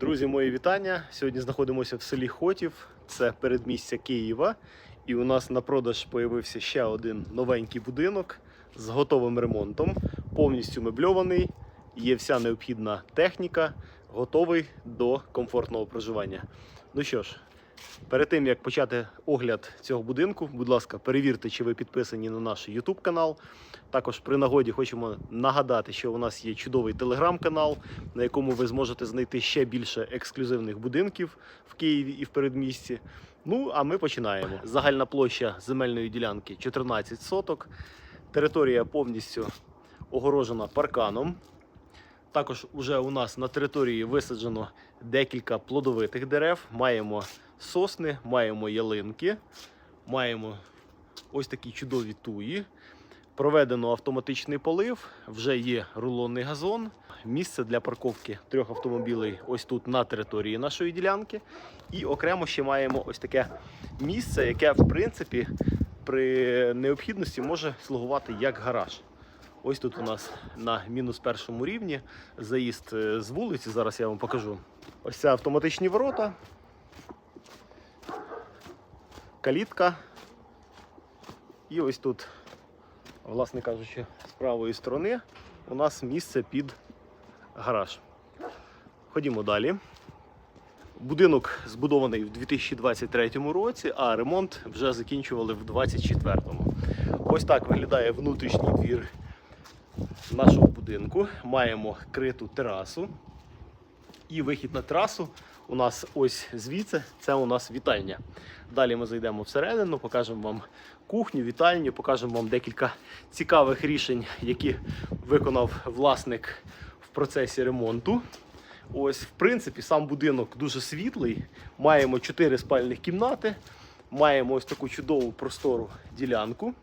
Друзі, мої вітання. Сьогодні знаходимося в селі Хотів, це передмістя Києва. І у нас на продаж появився ще один новенький будинок з готовим ремонтом, повністю мебльований. Є вся необхідна техніка, готовий до комфортного проживання. Ну що ж, перед тим як почати огляд цього будинку, будь ласка, перевірте, чи ви підписані на наш YouTube канал. Також при нагоді хочемо нагадати, що у нас є чудовий телеграм-канал, на якому ви зможете знайти ще більше ексклюзивних будинків в Києві і в передмісті. Ну, а ми починаємо. Загальна площа земельної ділянки 14 соток. Територія повністю огорожена парканом. Також уже у нас на території висаджено декілька плодовитих дерев. Маємо сосни, маємо ялинки, маємо ось такі чудові туї. Проведено автоматичний полив, вже є рулонний газон. Місце для парковки трьох автомобілей ось тут на території нашої ділянки. І окремо ще маємо ось таке місце, яке в принципі при необхідності може слугувати як гараж. Ось тут у нас на мінус першому рівні заїзд е, з вулиці. Зараз я вам покажу. Ось це автоматичні ворота, калітка. І ось тут власне кажучи, з правої сторони у нас місце під гараж. Ходімо далі. Будинок збудований в 2023 році, а ремонт вже закінчували в 2024. Ось так виглядає внутрішній двір нашого будинку. Маємо криту терасу. І вихід на терасу у нас ось звідси, це у нас вітальня. Далі ми зайдемо всередину, покажемо вам кухню, вітальню, покажемо вам декілька цікавих рішень, які виконав власник в процесі ремонту. Ось, в принципі, сам будинок дуже світлий. Маємо 4 спальних кімнати, маємо ось таку чудову простору ділянку.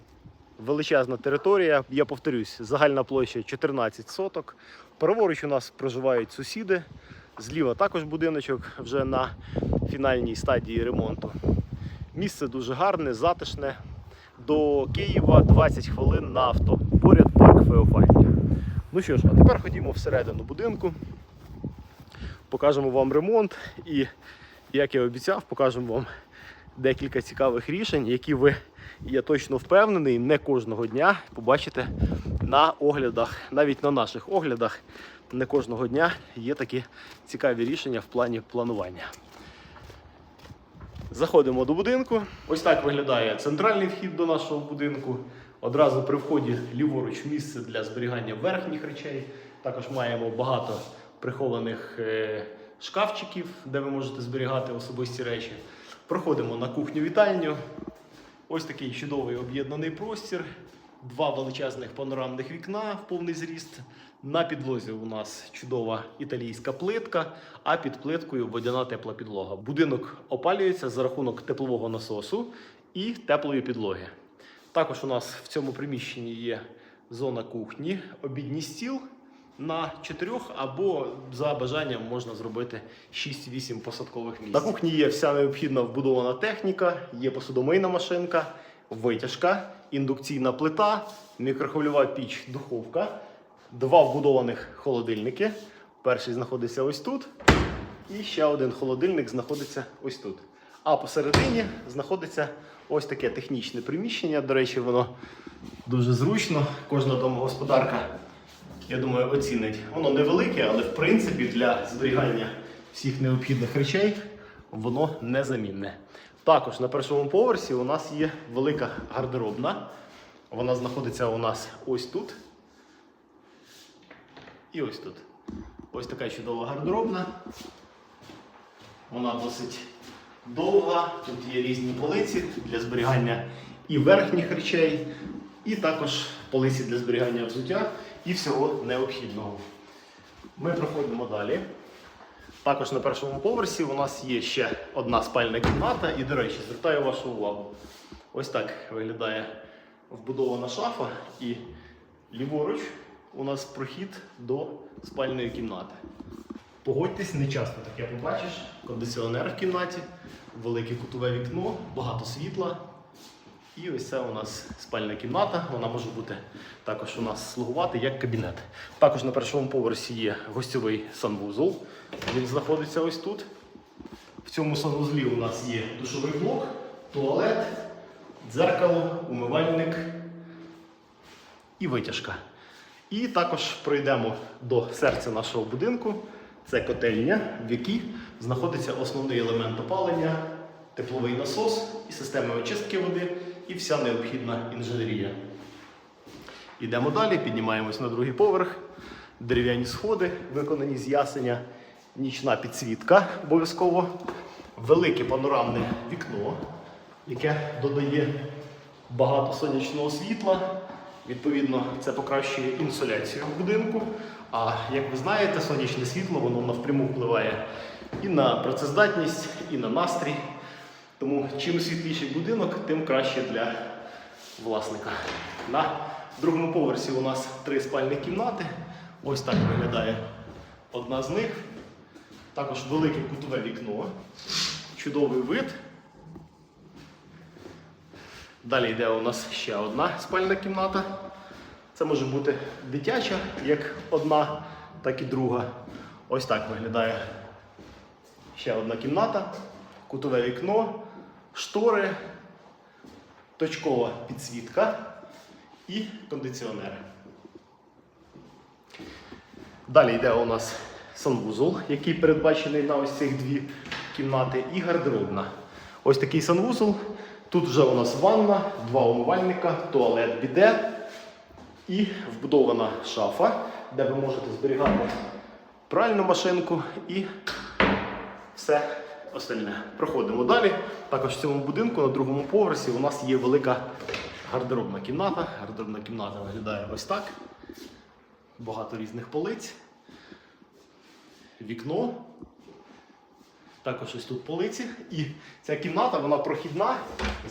Величезна територія, я повторюсь, загальна площа 14 соток. Праворуч у нас проживають сусіди. Зліва також будиночок вже на фінальній стадії ремонту. Місце дуже гарне, затишне. До Києва 20 хвилин на авто. Поряд парк Феофанія. Ну що ж, а тепер ходімо всередину будинку. Покажемо вам ремонт і, як я обіцяв, покажемо вам декілька цікавих рішень, які ви, я точно впевнений, не кожного дня побачите на оглядах, навіть на наших оглядах. Не кожного дня є такі цікаві рішення в плані планування. Заходимо до будинку. Ось так виглядає центральний вхід до нашого будинку. Одразу при вході ліворуч місце для зберігання верхніх речей. Також маємо багато прихованих е, шкафчиків, де ви можете зберігати особисті речі. Проходимо на кухню-вітальню. Ось такий чудовий об'єднаний простір. Два величезних панорамних вікна в повний зріст. На підлозі у нас чудова італійська плитка, а під плиткою водяна тепла підлога. Будинок опалюється за рахунок теплового насосу і теплої підлоги. Також у нас в цьому приміщенні є зона кухні, обідній стіл на чотирьох або за бажанням можна зробити 6-8 посадкових місць. На кухні є вся необхідна вбудована техніка, є посудомийна машинка, витяжка, індукційна плита, мікрохвильова піч, духовка, два вбудованих холодильники. Перший знаходиться ось тут, і ще один холодильник знаходиться ось тут. А посередині знаходиться ось таке технічне приміщення. До речі, воно дуже зручно. Кожна домогосподарка, я думаю, оцінить. Воно невелике, але в принципі для зберігання всіх необхідних речей воно незамінне. Також на першому поверсі у нас є велика гардеробна. Вона знаходиться у нас ось тут. І ось тут. Ось така чудова гардеробна. Вона досить довга. Тут є різні полиці для зберігання і верхніх речей, і також полиці для зберігання взуття і всього необхідного. Ми проходимо далі. Також на першому поверсі у нас є ще одна спальна кімната. І, до речі, звертаю вашу увагу. Ось так виглядає вбудована шафа і ліворуч у нас прохід до спальної кімнати. Погодьтесь, не часто таке побачиш. Кондиціонер в кімнаті, велике кутове вікно, багато світла. І ось це у нас спальна кімната. Вона може бути також у нас слугувати як кабінет. Також на першому поверсі є гостьовий санвузол. Він знаходиться ось тут. В цьому санвузлі у нас є душовий блок, туалет, дзеркало, умивальник і витяжка. І також пройдемо до серця нашого будинку. Це котельня, в якій знаходиться основний елемент опалення, тепловий насос і система очистки води, і вся необхідна інженерія. Йдемо далі, піднімаємось на другий поверх. Дерев'яні сходи, виконані з ясеня, нічна підсвітка обов'язково, велике панорамне вікно, яке додає багато сонячного світла. Відповідно, це покращує інсоляцію в будинку. А як ви знаєте, сонячне світло воно напряму впливає і на працездатність, і на настрій. Тому чим світліший будинок, тим краще для власника. На другому поверсі у нас три спальні кімнати. Ось так виглядає одна з них. Також велике кутове вікно, чудовий вид. Далі йде у нас ще одна спальна кімната. Це може бути дитяча, як одна, так і друга. Ось так виглядає ще одна кімната, кутове вікно, штори, точкова підсвітка і кондиціонери. Далі йде у нас санвузол, який передбачений на ось цих дві кімнати, і гардеробна. Ось такий санвузол. Тут вже у нас ванна, два умивальника, туалет біде і вбудована шафа, де ви можете зберігати пральну машинку і все остальне. Проходимо далі. Також в цьому будинку на другому поверсі у нас є велика гардеробна кімната. Гардеробна кімната виглядає ось так. Багато різних полиць. Вікно. Також ось тут полиці. І ця кімната вона прохідна.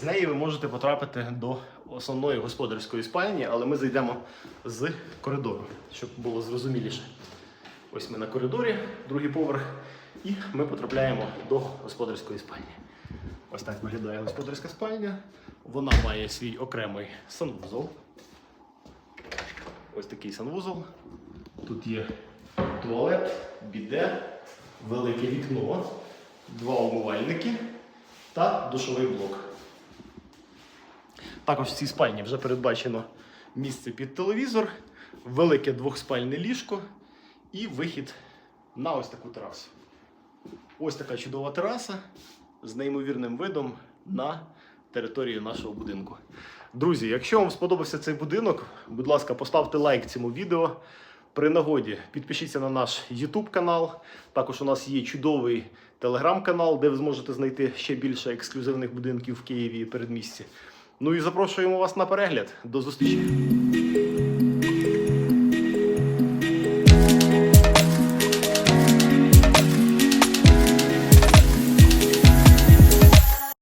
З неї ви можете потрапити до основної господарської спальні, але ми зайдемо з коридору, щоб було зрозуміліше. Ось ми на коридорі, другий поверх, і ми потрапляємо до господарської спальні. Ось так виглядає господарська спальня. Вона має свій окремий санвузол. Ось такий санвузол. Тут є туалет, біде, велике вікно, два умивальники та душовий блок. Також в цій спальні вже передбачено місце під телевізор, велике двохспальне ліжко і вихід на ось таку терасу. Ось така чудова тераса з неймовірним видом на територію нашого будинку. Друзі, якщо вам сподобався цей будинок, будь ласка, поставте лайк цьому відео. При нагоді підпишіться на наш YouTube канал. Також у нас є чудовий телеграм-канал, де ви зможете знайти ще більше ексклюзивних будинків в Києві і передмісті. Ну і запрошуємо вас на перегляд. До зустрічі!